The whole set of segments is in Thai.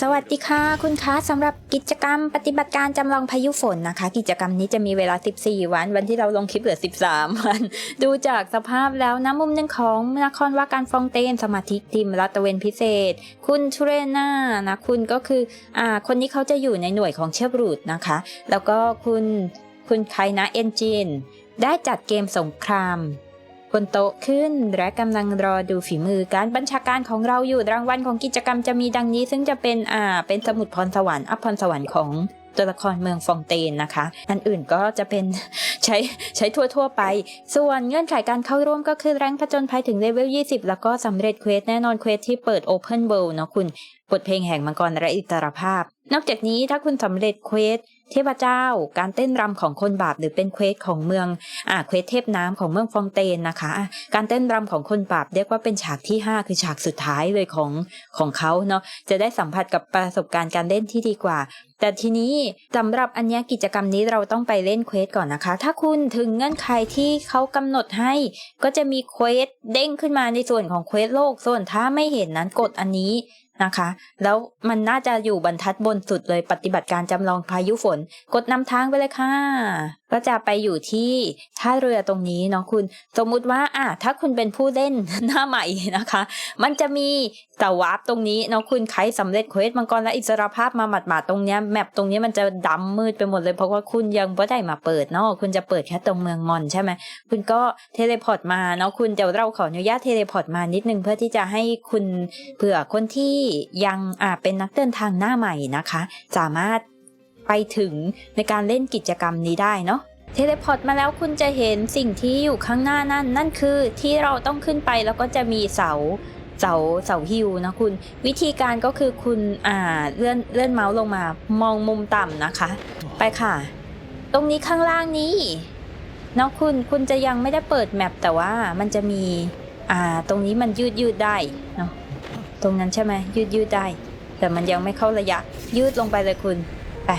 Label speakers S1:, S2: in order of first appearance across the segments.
S1: สวัสดีค่ะ คุณคะสำหรับกิจกรรมปฏิบัติการจำลองพายุฝนนะคะ กิจกรรมนี้จะมีเวลา 14 วัน วันที่เราลงคลิปเหลือ 13 วัน ดูจากสภาพแล้วนะมุมหนึ่งของนครว่าการฟองเตนสมาธิทีมรัตเวนพิเศษ คุณทูเรน่านะคุณก็คืออ่าคนนี้เขาจะอยู่ในหน่วยของเชฟรูดนะคะ แล้วก็คุณคุณไคนะเอนจินได้จัดเกมสงคราม บนโต๊ะขึ้น และกำลังรอดูฝีมือการบัญชาการของเราอยู่รางวัลของกิจกรรมจะมีดังนี้ ซึ่งจะเป็นอ่าเป็นสมุดพรสวรรค์อัพพรสวรรค์ของตัวละครเมืองฟองเตนนะคะ อันอื่นก็จะเป็นใช้ใช้ทั่วๆไป ส่วนเงื่อนไขการเข้าร่วมก็คือแรงผจญภัยถึงเลเวล 20 แล้วก็สำเร็จเควสแน่นอนเควสที่เปิด Open World เนาะคุณ บทเพลงแห่งมังกรและอิสรภาพ นอกจากนี้ถ้าคุณสำเร็จเควสเทพเจ้า การเต้นรำของคนบาปหรือเป็นเควสของเมืองอ่าเควสเทพน้ำของเมืองฟองเตนนะคะ การเต้นรำของคนบาปเรียกว่าเป็นฉากที่ 5 คือฉากสุดท้ายเลยของของเขาเนาะจะได้สัมผัสกับประสบการณ์การเล่นที่ดีกว่า แต่ทีนี้สำหรับอันนี้กิจกรรมนี้เราต้องไปเล่นเควสก่อนนะคะ ถ้าคุณถึงเงื่อนไขที่เขากำหนดให้ ก็จะมีเควสเด้งขึ้นมาในส่วนของเควสโลกส่วนถ้าไม่เห็นนั้นกดอันนี้ นะคะ แล้วมันน่าจะอยู่บรรทัดบนสุดเลยปฏิบัติการจำลองพายุฝน กดนำทางไปเลยค่ะ ก็จะไปอยู่ที่ท่าเรือตรงนี้เนาะคุณ สมมุติว่าอะถ้าคุณเป็นผู้เล่นหน้าใหม่นะคะ มันจะมีแต่วาร์ปตรงนี้เนาะคุณใครสำเร็จเควสมังกรและอิสรภาพมาหมาดๆตรงเนี้ยแมปตรงนี้มันจะดำมืดไปหมดเลยเพราะว่าคุณยังไม่ได้มาเปิดเนาะคุณจะเปิดแค่ตรงเมืองมอนใช่ไหมคุณก็เทเลพอร์ตมาเนาะคุณเดี๋ยวเราขออนุญาตเทเลพอร์ตมานิดนึงเพื่อที่จะให้คุณเผื่อคนที่ยังอ่าเป็นนักเดินทางหน้าใหม่นะคะ สามารถไปถึงในการเล่นกิจกรรมนี้ได้เนาะเทเลพอร์ตมาแล้วคุณจะเห็นสิ่งที่อยู่ข้างหน้านั่น นั่นคือที่เราต้องขึ้นไปแล้วก็จะมีเสาเสาเสาฮิวนะคุณ วิธีการก็คือคุณอ่าเลื่อนเลื่อนเมาส์ลงมามองมุมต่ำนะคะ ไปค่ะ ตรงนี้ข้างล่างนี้นะคุณคุณจะยังไม่ได้เปิดแมปแต่ว่ามันจะมีอ่าตรงนี้มันยืดยืดได้เนาะ ตรงนั้นใช่ไหมยืดยืดได้ แต่มันยังไม่เข้าระยะ ยืดลงไปเลยคุณไป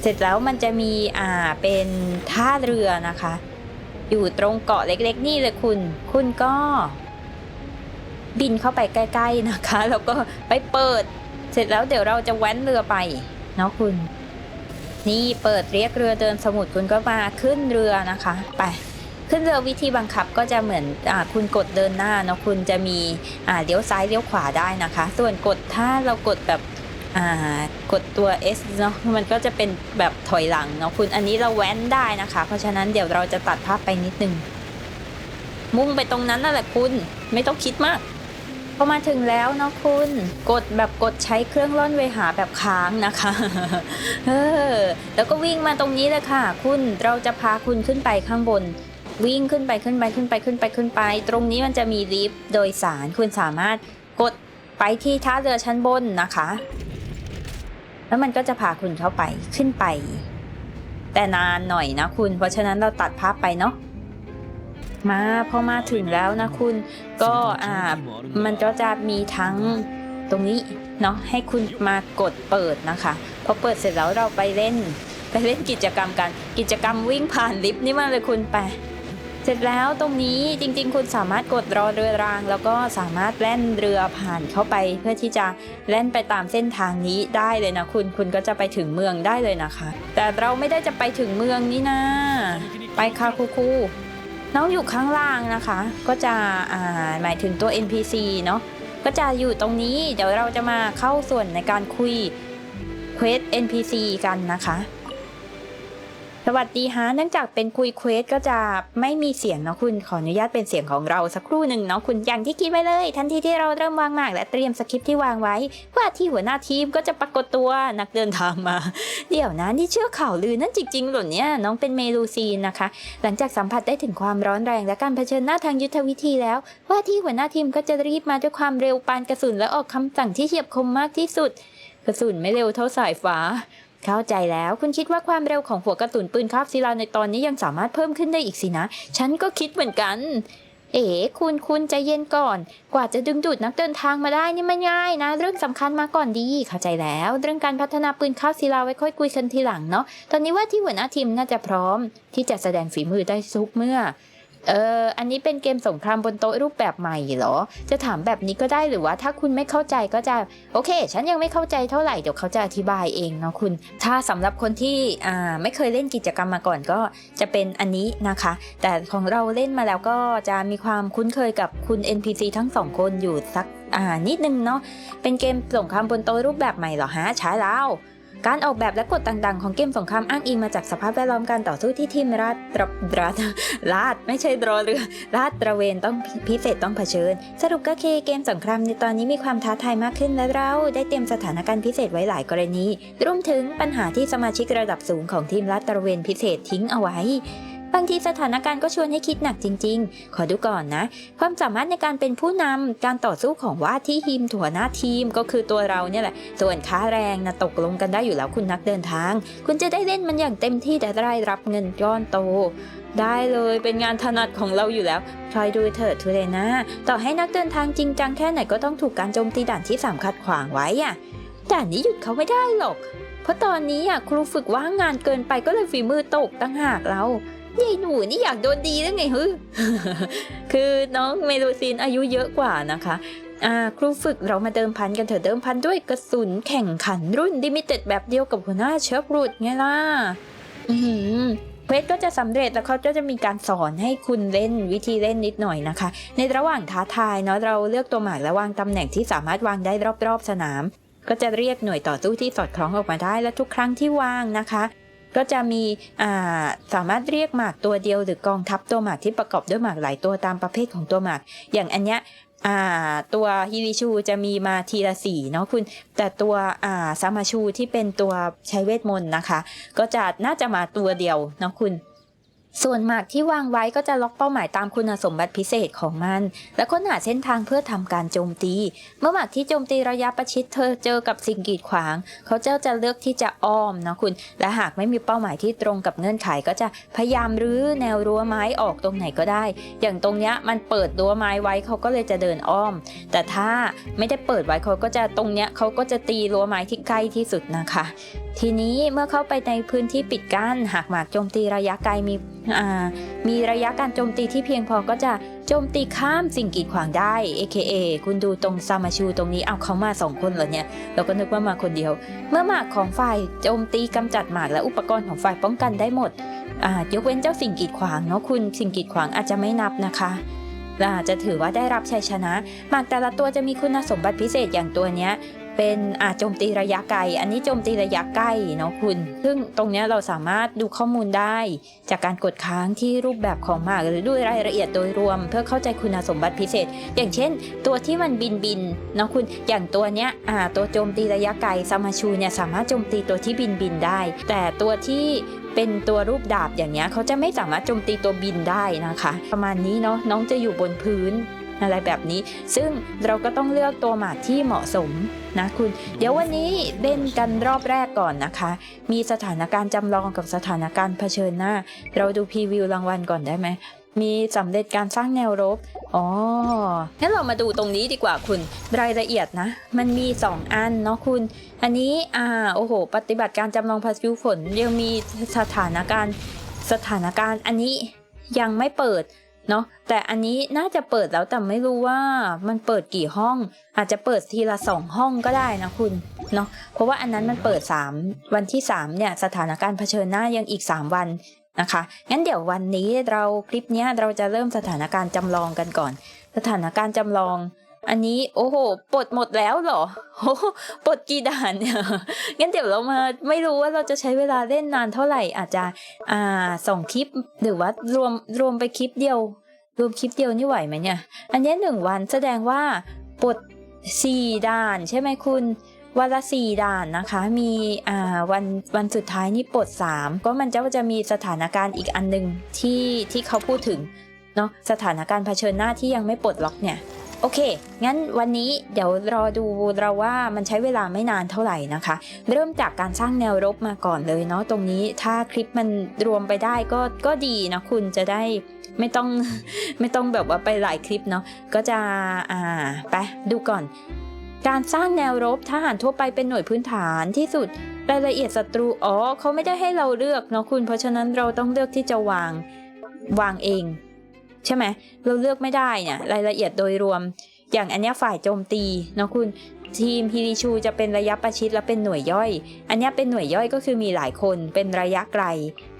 S1: เสร็จแล้วมันจะมีอ่าเป็นท่าเรือนะคะ อยู่ตรงเกาะเล็กๆ นี่เลยคุณ คุณก็ บินเข้าไปใกล้ ๆนะคะ แล้วก็ไปเปิด เสร็จแล้วเดี๋ยวเราจะแว้นเรือไปเนาะคุณ นี่เปิดเรียกเรือเดินสมุทรคุณก็มาขึ้นเรือนะคะ ไป ขึ้นเรือวิธีบังคับก็จะเหมือนอคุณกดเดินหน้าเนาะคุณจะมีเลี้ยวซ้ายเลี้ยวขวาได้นะคะ ส่วนกดถ้าเรากดแบบกดตัว S เนาะมันก็จะเป็นแบบถอยหลังเนาะคุณอันนี้เราแว้นได้นะคะ เพราะฉะนั้นเดี๋ยวเราจะตัดภาพไปนิดนึง มุ่งไปตรงนั้นนั่นแหละคุณไม่ต้องคิดมากพอมาถึงแล้วเนาะคุณกดแบบกดใช้เครื่องล่อนเวหาแบบค้างนะคะเออแล้วก็วิ่งมาตรงนี้เลยค่ะ คุณเราจะพาคุณขึ้นไปข้างบน วิ่งขึ้นไปขึ้นไปขึ้นไปขึ้นไปขึ้นไป ตรงนี้มันจะมีลิฟต์โดยสารคุณสามารถกดไปที่ท่าเรือชั้นบนนะคะ แล้วมันก็จะพาคุณเข้าไปขึ้นไป แต่นานหน่อยนะคุณ เพราะฉะนั้นเราตัดภาพไปเนาะมาพอมาถึงแล้วนะคุณก็อ่ามันก็จะมีทั้งตรงนี้เนาะให้คุณมากดเปิดนะคะพอเปิดเสร็จแล้วเราไปเล่นไปเล่นกิจกรรมกัน กิจกรรมวิ่งผ่านลิฟต์นี่มาเลยคุณไป เสร็จแล้วตรงนี้จริงๆ คุณสามารถกดรอเรือราง แล้วก็สามารถแล่นเรือผ่านเข้าไป เพื่อที่จะแล่นไปตามเส้นทางนี้ได้เลยนะคุณคุณก็จะไปถึงเมืองได้เลยนะคะ แต่เราไม่ได้จะไปถึงเมืองนี่นะไปค่ะครูครูน้องอยู่ข้างล่างนะคะ ก็จะอ่าหมายถึงตัว NPC เนาะก็จะอยู่ตรงนี้เดี๋ยวเราจะมาเข้าส่วนในการคุยเควส NPC กันนะคะ สวัสดีฮะเนื่องจากเป็นคุยเควสก็จะไม่มีเสียงเนาะคุณขออนุญาตเป็นเสียงของเราสักครู่หนึ่งเนาะคุณอย่างที่คิดไว้เลย ทันทีที่เราเริ่มวางหมากและเตรียมสคริปที่วางไว้ว่าที่หัวหน้าทีมก็จะปรากฏตัวนักเดินทางมา เดี๋ยวนะนี่เชื่อข่าวลือนั่นจริงๆหรอเนี่ยน้องเป็นเมลูซีนนะคะ หลังจากสัมผัสได้ถึงความร้อนแรงและการเผชิญหน้าทางยุทธวิธีแล้ว ว่าที่หัวหน้าทีมก็จะรีบมาด้วยความเร็วปานกระสุนและออกคำสั่งที่เฉียบคมมากที่สุด กระสุนไม่เร็วเท่าสายฟ้า เข้าใจแล้วคุณคิดว่าความเร็วของหัวกระสุนปืนคาบศิลาในตอนนี้ยังสามารถเพิ่มขึ้นได้อีกสินะ ฉันก็คิดเหมือนกัน เอ๋คุณคุณใจเย็นก่อน กว่าจะดึงดูดนักเดินทางมาได้นี่ไม่ง่ายนะ เรื่องสำคัญมาก่อนดี เข้าใจแล้ว เรื่องการพัฒนาปืนคาบศิลาไว้ค่อยคุยกันทีหลังเนาะตอนนี้ว่าที่หัวหน้าทีมน่าจะพร้อม ที่จะแสดงฝีมือได้ทุกเมื่อ เออ อันนี้เป็นเกมสงครามบนโต๊ะรูปแบบใหม่เหรอ จะถามแบบนี้ก็ได้หรือว่าถ้าคุณไม่เข้าใจก็จะ โอเค ฉันยังไม่เข้าใจเท่าไหร่ เดี๋ยวเขาจะอธิบายเองเนาะคุณ ถ้าสำหรับคนที่อ่าไม่เคยเล่นกิจกรรมมาก่อนก็จะเป็นอันนี้นะคะ แต่ของเราเล่นมาแล้วก็จะมีความคุ้นเคยกับคุณ NPC ทั้งสองคนอยู่สักอ่านิดนึงเนาะ เป็นเกมสงครามบนโต๊ะรูปแบบใหม่เหรอฮะใช้แล้ว การออกแบบและกฎต่างๆ ของเกมสงครามอ้างอิงมาจากสภาพแวดล้อมการต่อสู้ที่ทีมราดตระราดลาดไม่ใช่รอเรือลาดตระเวนต้องพิเศษต้องเผชิญ สรุปก็คือเกมสงครามในตอนนี้มีความท้าทายมากขึ้นและเราได้เตรียมสถานการณ์พิเศษไว้หลายกรณีรวมถึงปัญหาที่สมาชิกระดับสูงของทีมลาดตระเวนพิเศษทิ้งเอาไว้ บางทีสถานการณ์ก็ชวนให้คิดหนักจริง ๆ ขอดูก่อนนะ ความสามารถในการเป็นผู้นำการต่อสู้ของว่าที่ทีมถัวหน้าทีมก็คือตัวเราเนี่ยแหละ ส่วนค่าแรงนะตกลงกันได้อยู่แล้วคุณนักเดินทาง คุณจะได้เล่นมันอย่างเต็มที่แต่ได้รับเงินก้อนโตได้เลยเป็นงานถนัดของเราอยู่แล้วคอยดูเถิดทุเรนาต่อให้นักเดินทางจริงจังแค่ไหนก็ต้องถูกการโจมตีด่านที่สามขัดขวางไว้อะด่านนี้หยุดเขาไม่ได้หรอก เพราะตอนนี้อะครูฝึกว่างงานเกินไปก็เลยฝีมือตกตั้งหากเรา ยายหนูนี่อยากโดนดีแล้วไงฮึคือน้องเมโลซีนอายุเยอะกว่านะคะอ่าครูฝึกเรามาเดิมพันกันเถอะเดิมพันด้วยกระสุนแข่งขันรุ่นดิมิเต็ดแบบเดียวกับหัวหน้าเชฟรูดไงล่ะอือหือเควสก็จะสำเร็จแล้วเขาก็จะมีการสอนให้คุณเล่นวิธีเล่นนิดหน่อยนะคะ ในระหว่างท้าทายเนาะเราเลือกตัวหมากและวางตำแหน่งที่สามารถวางได้รอบๆสนาม ก็จะเรียกหน่วยต่อสู้ที่สอดคล้องออกมาได้และทุกครั้งที่วางนะคะ ก็จะมีสามารถเรียกหมากตัวเดียวหรือกองทัพตัวหมากที่ประกอบด้วยหมากหลายตัวตามประเภทของตัวหมาก อย่างอันเนี้ยตัวฮิริชูจะมีมาทีละสี่เนาะคุณ แต่ตัวซามาชูที่เป็นตัวใช้เวทมนต์นะคะ ก็จะน่าจะมาตัวเดียวเนาะคุณ ส่วนหมากที่วางไว้ก็จะล็อกเป้าหมายตามคุณสมบัติพิเศษของมัน และค้นหาเส้นทางเพื่อทำการโจมตี เมื่อหมากที่โจมตีระยะประชิดเธอเจอกับสิ่งกีดขวาง เขาเจ้าจะเลือกที่จะอ้อมนะคุณ และหากไม่มีเป้าหมายที่ตรงกับเงื่อนไขก็จะพยายามรื้อแนวรั้วไม้ออกตรงไหนก็ได้ อย่างตรงเนี้ยมันเปิดรั้วไม้ไว้เขาก็เลยจะเดินอ้อม แต่ถ้าไม่ได้เปิดไว้เขาก็จะตรงเนี้ยเขาก็จะตีรั้วไม้ที่ใกล้ที่สุดนะคะ ทีนี้เมื่อเข้าไปในพื้นที่ปิดกั้นหากหมากโจมตีระยะไกลมีมีระยะการโจมตีที่เพียงพอก็จะโจมตีข้ามสิ่งกีดขวางได้ AKA คุณดูตรงซามาชูตรงนี้เอาเขามาสองคนเหรอเนี่ย เราก็นึกว่ามาคนเดียว เมื่อหมากของฝ่ายโจมตีกำจัดหมากและอุปกรณ์ของฝ่ายป้องกันได้หมดยกเว้นเจ้าสิ่งกีดขวางเนาะคุณสิ่งกีดขวางอาจจะไม่นับนะคะจะถือว่าได้รับชัยชนะ หมากแต่ละตัวจะมีคุณสมบัติพิเศษอย่างตัวเนี้ย เป็นอาโจมตีระยะไกล อันนี้โจมตีระยะใกล้เนาะคุณ ซึ่งตรงนี้เราสามารถดูข้อมูลได้จากการกดค้างที่รูปแบบของหมากหรือด้วยรายละเอียดโดยรวม เพื่อเข้าใจคุณสมบัติพิเศษ อย่างเช่น ตัวที่มันบินบินเนาะคุณ อย่างตัวเนี้ยอ่าตัวโจมตีระยะไกลซามาชูเนี่ยสามารถโจมตีตัวที่บินบินได้ แต่ตัวที่เป็นตัวรูปดาบอย่างเนี้ยเขาจะไม่สามารถโจมตีตัวบินได้นะคะ ประมาณนี้เนาะน้องจะอยู่บนพื้น อะไรแบบนี้ ซึ่งเราก็ต้องเลือกตัวหมากที่เหมาะสมนะคุณ เดี๋ยววันนี้เล่นกันรอบแรกก่อนนะคะ มีสถานการณ์จำลองกับสถานการณ์เผชิญหน้า เราดูพรีวิวรางวัลก่อนได้ไหมมีสำเร็จการสร้างแนวรบ อ๋อ งั้นเรามาดูตรงนี้ดีกว่าคุณ รายละเอียดนะ มันมี 2 อันเนาะคุณ อันนี้ อ่า โอ้โห ปฏิบัติการจำลองพายุฝน ยังมีสถานการณ์ สถานการณ์ อันนี้ยังไม่เปิด เนาะแต่อันนี้น่าจะเปิดแล้วแต่ไม่รู้ว่ามันเปิดกี่ห้อง อาจจะเปิดทีละสองห้องก็ได้นะคุณเนาะเพราะว่าอันนั้นมันเปิด 3 วันที่ 3 เนี่ย สถานการณ์เผชิญหน้ายังอีก 3 วันนะคะ งั้นเดี๋ยววันนี้เราคลิปเนี้ยเราจะเริ่มสถานการณ์จำลองกันก่อน สถานการณ์จำลอง อันนี้โอ้โหปลดหมดแล้วเหรอโอ้โหปลดกี่ด่านเนี่ยงั้นเดี๋ยวเรามาไม่รู้ว่าเราจะใช้เวลาเล่นนานเท่าไหร่อาจจะอ่าสองคลิปหรือว่ารวมรวมไปคลิปเดียว รวมคลิปเดียวนี่ไหวไหมเนี่ย อันนี้หนึ่งวันแสดงว่าปลดสี่ด่านใช่ไหมคุณวันละสี่ด่านนะคะ มีอ่าวันวันสุดท้ายนี่ปลดสามก็มันจะจะมีสถานการณ์อีกอันหนึ่งที่ที่เขาพูดถึงเนาะสถานการณ์เผชิญหน้าที่ยังไม่ปลดล็อกเนี่ย โอเค งั้นวันนี้เดี๋ยวรอดูเราว่ามันใช้เวลาไม่นานเท่าไหร่นะคะ เริ่มจากการสร้างแนวรบมาก่อนเลยเนาะตรงนี้ถ้าคลิปมันรวมไปได้ก็ก็ดีนะคุณจะได้ไม่ต้องไม่ต้องแบบว่าไปหลายคลิปเนาะก็จะอ่าไปดูก่อน การสร้างแนวรบทหารทั่วไปเป็นหน่วยพื้นฐานที่สุดรายละเอียดศัตรูอ๋อเขาไม่ได้ให้เราเลือกเนาะคุณ เพราะฉะนั้นเราต้องเลือกที่จะวางวางเอง ใช่ไหมเราเลือกไม่ได้เนี่ยรายละเอียดโดยรวม อย่างอันนี้ฝ่ายโจมตีเนาะคุณทีมฮิริชูจะเป็นระยะประชิดและเป็นหน่วยย่อย อันนี้เป็นหน่วยย่อยก็คือมีหลายคนเป็นระยะไกล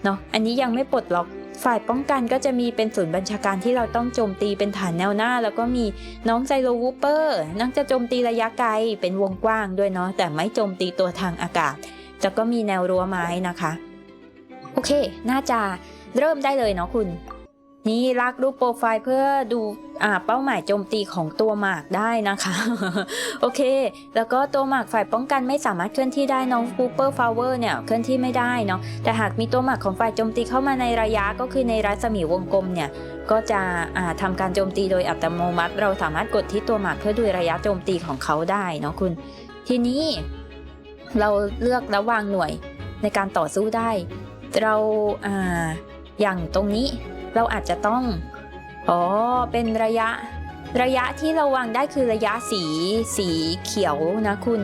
S1: เนาะอันนี้ยังไม่ปลดล็อกฝ่ายป้องกันก็จะมีเป็นศูนย์บัญชาการที่เราต้องโจมตีเป็นฐานแนวหน้า แล้วก็มีน้องไซโลวูเปอร์นั่งจะโจมตีระยะไกลเป็นวงกว้างด้วยเนาะแต่ไม่โจมตีตัวทางอากาศแล้วก็มีแนวรั้วไม้นะคะ โอเค น่าจะเริ่มได้เลยเนาะคุณ นี่ลากรูปโปรไฟล์เพื่อดูอ่าเป้าหมายโจมตีของตัวหมากได้นะคะ โอเค แล้วก็ตัวหมากฝ่ายป้องกันไม่สามารถเคลื่อนที่ได้น้องฟูเปอร์ฟาวเวอร์เนี่ยเคลื่อนที่ไม่ได้เนาะแต่หากมีตัวหมากของฝ่ายโจมตีเข้ามาในระยะก็คือในรัศมีวงกลมเนี่ยก็จะอ่าทำการโจมตีโดยอัตโนมัติ เราสามารถกดที่ตัวหมากเพื่อดูระยะโจมตีของเขาได้เนาะคุณ ทีนี้เราเลือกแล้ววางหน่วยในการต่อสู้ได้ เราอ่าอย่างตรงนี้ เราอาจจะต้อง อ๋อ เป็นระยะ ระยะที่เราวางได้คือระยะสีสีเขียวนะคุณ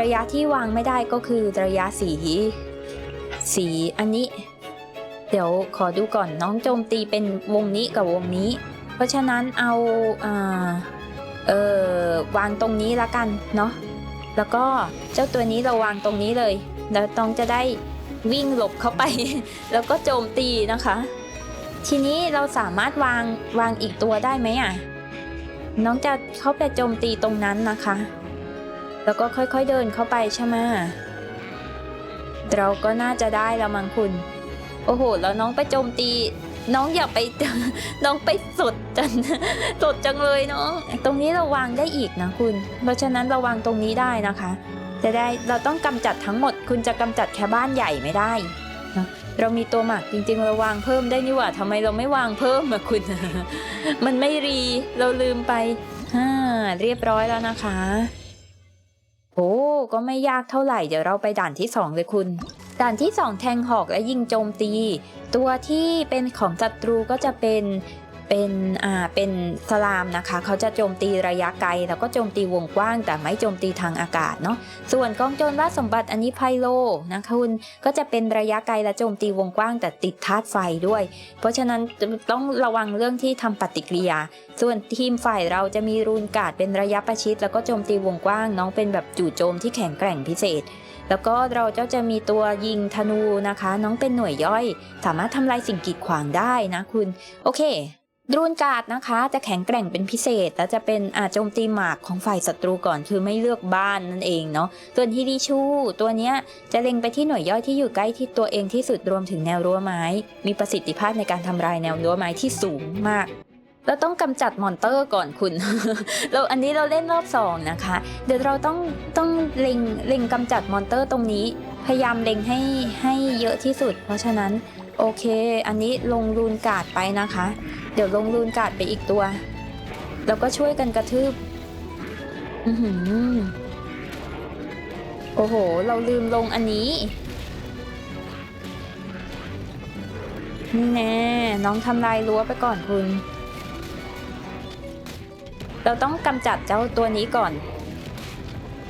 S1: ระยะที่วางไม่ได้ก็คือระยะสี สีอันนี้ เดี๋ยวขอดูก่อนน้องโจมตีเป็นวงนี้กับวงนี้ เพราะฉะนั้นเอาอ่าเออวางตรงนี้ละกันเนาะ แล้วก็เจ้าตัวนี้เราวางตรงนี้เลย แล้วต้องจะได้วิ่งหลบเข้าไป แล้วก็โจมตีนะคะ ทีนี้เราสามารถวางวางอีกตัวได้ไหมอะ น้องจะเข้าไปโจมตีตรงนั้นนะคะ แล้วก็ค่อยๆเดินเข้าไปใช่ไหมเราก็น่าจะได้แล้วมังคุณ โอ้โห แล้วน้องไปโจมตี น้องอย่าไป น้องไปสดจังสดจังเลยน้อง ตรงนี้เราวางได้อีกนะคุณ เพราะฉะนั้นเราวางตรงนี้ได้นะคะ จะได้เราต้องกำจัดทั้งหมด คุณจะกำจัดแค่บ้านใหญ่ไม่ได้นะ เรามีตัวหมักจริงๆเราวางเพิ่มได้นี่หว่าทำไมเราไม่วางเพิ่มอะคุณ มันไม่รีเราลืมไปฮ่าเรียบร้อยแล้วนะคะ โอ้ก็ไม่ยากเท่าไหร่เดี๋ยวเราไปด่านที่สองเลยคุณ ด่านที่สองแทงหอกและยิงโจมตี ตัวที่เป็นของศัตรูก็จะเป็น เป็นอ่าเป็นสลามนะคะ เขาจะโจมตีระยะไกล แล้วก็โจมตีวงกว้าง แต่ไม่โจมตีทางอากาศเนาะส่วนกองโจรล่าสมบัติอันนี้ไพโลนะคะคุณก็จะเป็นระยะไกลและโจมตีวงกว้าง แต่ติดธาตุไฟด้วย เพราะฉะนั้นต้องระวังเรื่องที่ทำปฏิกิริยา ส่วนทีมฝ่ายเราจะมีรูนการ์ดเป็นระยะประชิด แล้วก็โจมตีวงกว้าง น้องเป็นแบบจู่โจมที่แข็งแกร่งพิเศษแล้วก็เราเจ้าจะมีตัวยิงธนูนะคะ น้องเป็นหน่วยย่อย สามารถทำลายสิ่งกีดขวางได้นะคุณ โอเค รูนกาดนะคะ จะแข็งแกร่งเป็นพิเศษ แล้วจะเป็นอาโจมตีหมากของฝ่ายศัตรูก่อนคือไม่เลือกบ้านนั่นเองเนาะส่วนฮิริชูตัวเนี้ยจะเล็งไปที่หน่วยย่อยที่อยู่ใกล้ที่ตัวเองที่สุดรวมถึงแนวรั้วไม้ มีประสิทธิภาพในการทำลายแนวรั้วไม้ที่สูงมากเราต้องกำจัดมอนเตอร์ก่อนคุณ เราอันนี้เราเล่นรอบสองนะคะ เดี๋ยวเราต้องต้องเล็งเล็งกำจัดมอนเตอร์ตรงนี้ พยายามเล็งให้ให้เยอะที่สุด เพราะฉะนั้น โอเค อันนี้ลงรูนกาดไปนะคะ เดี๋ยวลงรูนกาดไปอีกตัว แล้วก็ช่วยกันกระทืบ อือหือ โอ้โห เราลืมลงอันนี้นี่แน่ น้องทำลายรั้วไปก่อนคุณ เราต้องกำจัดเจ้าตัวนี้ก่อน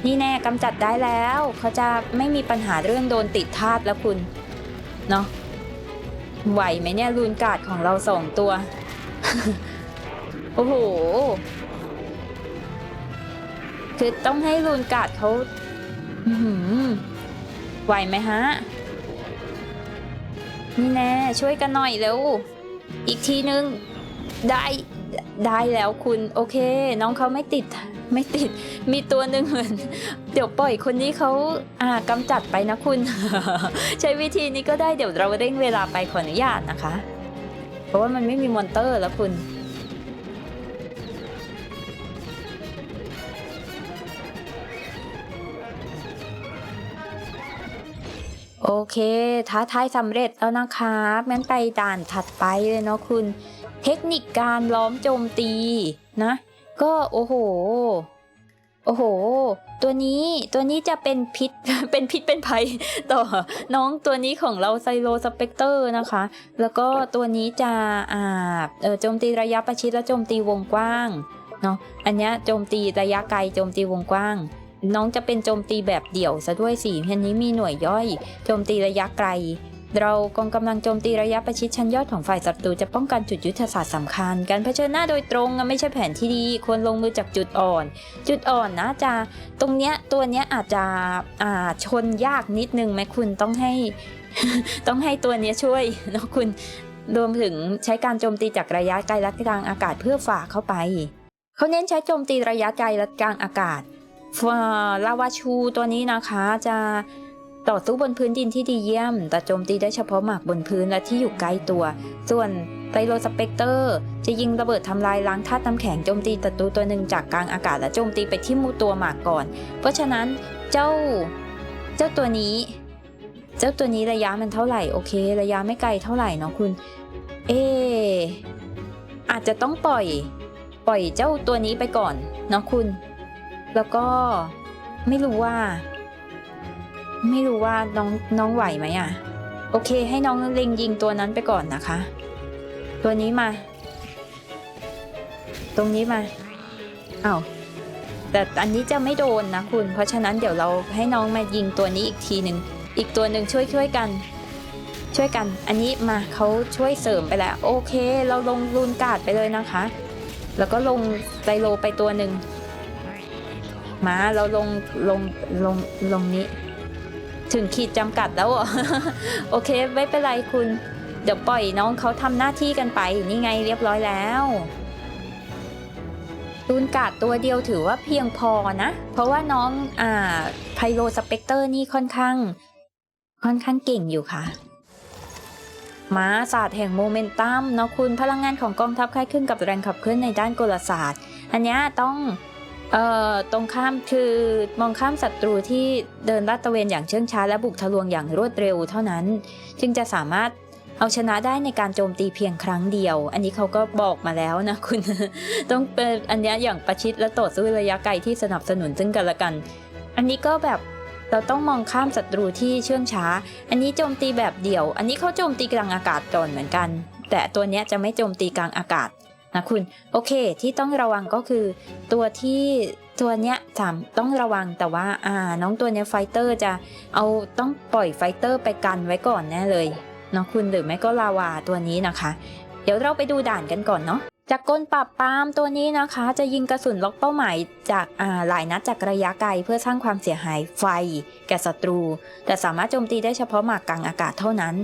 S1: นี่แน่กำจัดได้แล้ว เขาจะไม่มีปัญหาเรื่องโดนติดทาสแล้วคุณ เนาะ ไหวไหมเนี่ยรูนกาดของเราสองตัว โอ้โห คือต้องให้รูนกาดเขาไหวไหมฮะ นี่แน่ช่วยกันหน่อยเร็ว อีกทีนึง ได้ ได้แล้วคุณโอเค น้องเขาไม่ติดไม่ติด มีตัวหนึ่งเหมือนเดี๋ยวปล่อยคนนี้เขาอ่ากำจัดไปนะคุณ ใช้วิธีนี้ก็ได้เดี๋ยวเราเร่งเวลาไปขออนุญาตนะคะ เพราะว่ามันไม่มีมอนเตอร์แล้วคุณโอเค ท้าทายสำเร็จแล้วนะคะงั้นไปด่านถัดไปเลยเนาะคุณ เทคนิคการล้อมโจมตีนะ ก็โอ้โห โอ้โห ตัวนี้ตัวนี้จะเป็นพิษ เป็นพิษเป็นภัยต่อน้องตัวนี้ของเราไซโลสเปกเตอร์นะคะ แล้วก็ตัวนี้จะอ่าโจมตีระยะประชิดและโจมตีวงกว้างเนาะ อันนี้โจมตีระยะไกลโจมตีวงกว้าง น้องจะเป็นโจมตีแบบเดี่ยวซะด้วยสิอันนี้มีหน่วยย่อย โจมตีระยะไกล เรากองกำลังโจมตีระยะประชิดชั้นยอดของฝ่ายศัตรูจะป้องกันจุดยุทธศาสตร์สำคัญ การเผชิญหน้าโดยตรงไม่ใช่แผนที่ดี ควรลงมือจากจุดอ่อน จุดอ่อนนะจะตรงเนี้ยตัวเนี้ยอาจจะอ่าชนยากนิดนึงไหมคุณต้องให้ ต้องให้ตัวเนี้ยช่วยเนาะคุณรวมถึงใช้การโจมตีจากระยะไกลและกลางอากาศเพื่อฝ่าเข้าไป เขาเน้นใช้โจมตีระยะไกลและกลางอากาศฟาลาวาชูตัวนี้นะคะจะ ต่อสู้บนพื้นดินที่ดีเยี่ยม แต่โจมตีได้เฉพาะหมากบนพื้นและที่อยู่ใกล้ตัว ส่วนไตโรสเปกเตอร์ จะยิงระเบิดทำลายล้างธาตุน้ำแข็งโจมตีศัตรูตัวหนึ่งจากกลางอากาศและโจมตีไปที่มูตัวหมากก่อน เพราะฉะนั้นเจ้าเจ้าตัวนี้ เจ้าตัวนี้ระยะมันเท่าไหร่โอเค ระยะไม่ไกลเท่าไหร่เนาะคุณ เอออาจจะต้องปล่อย ปล่อยเจ้าตัวนี้ไปก่อนเนาะคุณ แล้วก็ไม่รู้ว่า ไม่รู้ว่าน้องน้องไหวไหมอะ โอเค ให้น้องเล็งยิงตัวนั้นไปก่อนนะคะ ตัวนี้มา ตรงนี้มาอา้าวแต่อันนี้จะไม่โดนนะคุณ เพราะฉะนั้นเดี๋ยวเราให้น้องมายิงตัวนี้อีกทีหนึ่ง อีกตัวหนึ่งช่วยช่วยกัน ช่วยกัน อันนี้มาเขาช่วยเสริมไปแล้ว โอเค เราลงรูนกาดไปเลยนะคะ แล้วก็ลงไซโลไปตัวหนึ่งมาเราลงลงลงลงนี้ ถึงขีดจำกัดแล้วเหรอโอเค ไม่เป็นไรคุณ เดี๋ยวปล่อยน้องเขาทำหน้าที่กันไป นี่ไงเรียบร้อยแล้วรูนกาดตัวเดียวถือว่าเพียงพอนะ เพราะว่าน้องอ่าไพโลสเปกเตอร์นี่ค่อนข้าง ค่อนข้างเก่งอยู่ค่ะม้าศาสตร์แห่งโมเมนตัมเนาะคุณพลังงานของกองทัพคล้ายคลึงกับแรงขับเคลื่อนในด้านกลศาสตร์ อันนี้ต้อง เอ่อตรงข้ามคือมองข้ามศัตรูที่เดินลาดตระเวนอย่างเชื่องช้าและบุกทะลวงอย่างรวดเร็วเท่านั้น จึงจะสามารถเอาชนะได้ในการโจมตีเพียงครั้งเดียว อันนี้เขาก็บอกมาแล้วนะคุณ ต้องเป็นอันนี้อย่างประชิดและต่อสู้ระยะไกลที่สนับสนุนซึ่งกันและกัน อันนี้ก็แบบเราต้องมองข้ามศัตรูที่เชื่องช้า อันนี้โจมตีแบบเดี่ยว อันนี้เขาโจมตีกลางอากาศก่อนเหมือนกัน แต่ตัวเนี้ยจะไม่โจมตีกลางอากาศ นะคุณโอเคที่ต้องระวังก็คือ ตัวที่ตัวเนี้ยสามต้องระวังแต่ว่าอ่าน้องตัวเนี้ยไฟเตอร์จะเอาต้องปล่อยไฟเตอร์ไปกันไว้ก่อนแน่เลยเนาะคุณหรือไม่ก็ลาวาตัวนี้นะคะ เดี๋ยวเราไปดูด่านกันก่อนเนาะจากกลปราบปามตัวนี้นะคะ จะยิงกระสุนล็อกเป้าหมายจากอาหลายนัดจากระยะไกลเพื่อสร้างความเสียหายไฟ แก่ศัตรู แต่สามารถโจมตีได้เฉพาะหมากกลางอากาศเท่านั้น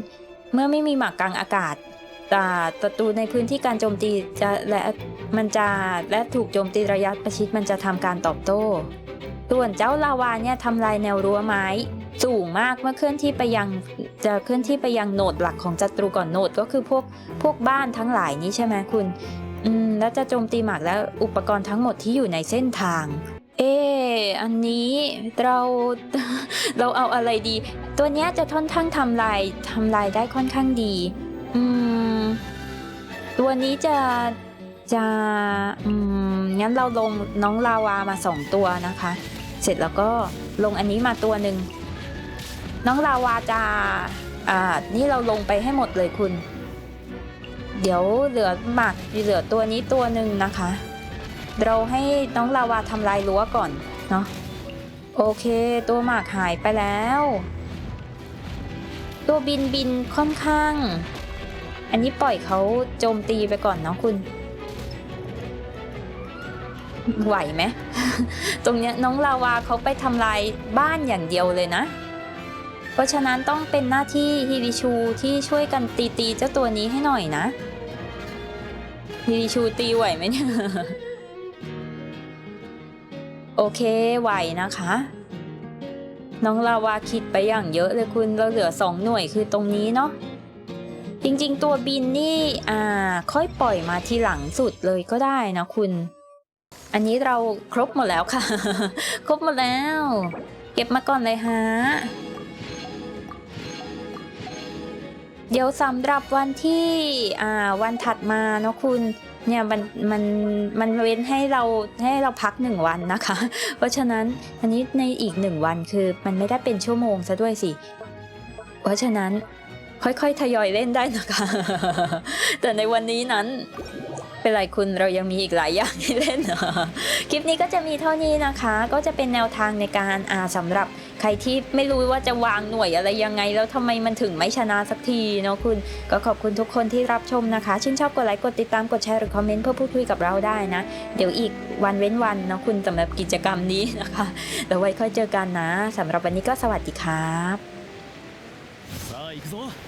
S1: เมื่อไม่มีหมากกลางอากาศ ศัตรูในพื้นที่การโจมตีจะและมันจะและถูกโจมตีระยะประชิดมันจะทำการตอบโต้ ส่วนเจ้าลาวาเนี่ยทำลายแนวรั้วไม้สูงมากเมื่อเคลื่อนที่ไปยังจะเคลื่อนที่ไปยังโหนดหลักของศัตรูก่อนโหนดก็คือพวกพวกบ้านทั้งหลายนี้ใช่ไหมคุณอืมแล้วจะโจมตีหมากและอุปกรณ์ทั้งหมดที่อยู่ในเส้นทาง เอออันนี้เราเราเอาอะไรดี ตัวนี้จะค่อนข้างทำลายทำลายได้ค่อนข้างดี อืม ตัวนี้จะจะอืมงั้นเราลงน้องลาวามาสองตัวนะคะ เสร็จแล้วก็ลงอันนี้มาตัวหนึ่งน้องลาวาจะอ่านี่เราลงไปให้หมดเลยคุณ เดี๋ยวเหลือหมากเหลือตัวนี้ตัวหนึ่งนะคะ เราให้น้องลาวาทำลายรั้วก่อนเนาะโอเค ตัวหมากหายไปแล้ว ตัวบินบินค่อนข้าง อันนี้ปล่อยเขาโจมตีไปก่อนเนาะคุณ ไหวไหม ตรงเนี้ยน้องลาวาเขาไปทำลายบ้านอย่างเดียวเลยนะ เพราะฉะนั้นต้องเป็นหน้าที่ฮิริชูที่ช่วยกันตีตีเจ้าตัวนี้ให้หน่อยนะฮิริชูตีไหวไหมเนี่ย โอเคไหวนะคะน้องลาวาคิดไปอย่างเยอะเลยคุณเราเหลือสองหน่วยคือตรงนี้เนาะ จริงๆ ตัวบินนี่อ่าค่อยปล่อยมาทีหลังสุดเลยก็ได้นะคุณ อันนี้เราครบหมดแล้วค่ะ ครบหมดแล้ว เก็บมาก่อนเลยฮะเดี๋ยวสำหรับวันที่อ่าวันถัดมาเนาะคุณเนี่ยมันมันมันเว้นให้เราให้เราพักหนึ่งวันนะคะ เพราะฉะนั้นอันนี้ในอีกหนึ่งวันคือมันไม่ได้เป็นชั่วโมงซะด้วยสิ เพราะฉะนั้น ค่อยๆทยอยเล่นได้นะคะ แต่ในวันนี้นั้น ไป เป็นไรคุณเรายังมีอีกหลายอย่างให้เล่น คลิปนี้ก็จะมีเท่านี้นะคะ ก็จะเป็นแนวทางในการอ่าสำหรับใครที่ไม่รู้ว่าจะวางหน่วยอะไรยังไง แล้วทำไมมันถึงไม่ชนะสักทีเนาะคุณ ก็ขอบคุณทุกคนที่รับชมนะคะ ชื่นชอบกดไลค์กดติดตามกดแชร์หรือคอมเมนต์เพื่อพูดคุยกับเราได้นะ เดี๋ยวอีกวันเว้นวันเนาะคุณสำหรับกิจกรรมนี้นะคะ แล้วไว้ค่อยเจอกันนะสำหรับวันนี้ก็สวัสดีครับ
S2: さあ行くぞ